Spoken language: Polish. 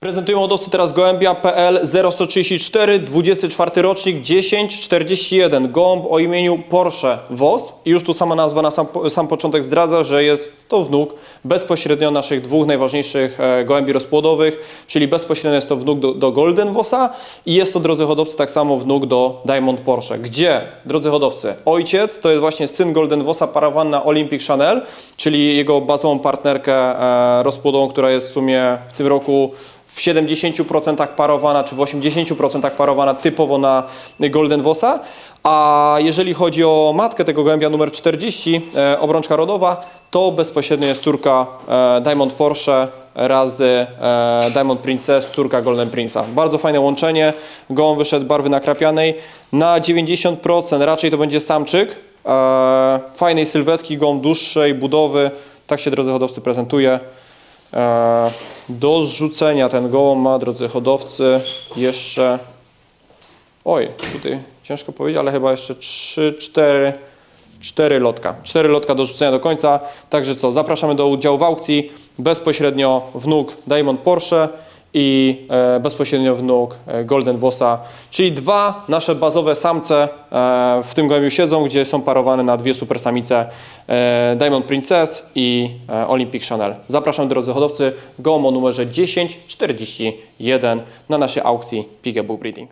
Prezentują hodowcy teraz gołębia PL 0134, 24 rocznik 1041. Gołąb o imieniu Porsche Wos. I już tu sama nazwa na sam, sam początek zdradza, że jest to wnuk bezpośrednio naszych dwóch najważniejszych e, gołębi rozpłodowych, czyli bezpośrednio jest to wnuk do, do Golden Vosa i jest to, drodzy hodowcy, tak samo wnuk do Diamond Porsche. Gdzie, drodzy hodowcy, ojciec to jest właśnie syn Golden Vosa parowany na Olympic Chanel, czyli jego bazową partnerkę e, rozpłodową, która jest w sumie w tym roku w 70% parowana, czy w 80% parowana typowo na Golden Vosa. A jeżeli chodzi o matkę tego gołębia numer 40, e, obrączka rodowa, to bezpośrednio jest córka e, Diamond Porsche razy e, Diamond Princess, córka Golden Prince'a. Bardzo fajne łączenie. Gołąb wyszedł barwy nakrapianej. Na 90% raczej to będzie samczyk. E, fajnej sylwetki, gołąb dłuższej budowy. Tak się, drodzy hodowcy, prezentuje. E, Do zrzucenia ten gołąb ma, drodzy hodowcy, jeszcze... Oj, tutaj ciężko powiedzieć, ale chyba jeszcze 3, 4, 4 lotka. 4 lotka do rzucenia do końca. Także co, zapraszamy do udziału w aukcji. Bezpośrednio wnuk Diamond Porsche i e, bezpośrednio wnuk e, Golden Vosa, czyli dwa nasze bazowe samce e, w tym gołębiu siedzą, gdzie są parowane na dwie super samice e, Diamond Princess i Olympic Chanel. Zapraszam drodzy hodowcy, gołąb o numerze 1041 na naszej aukcji Bull Breeding.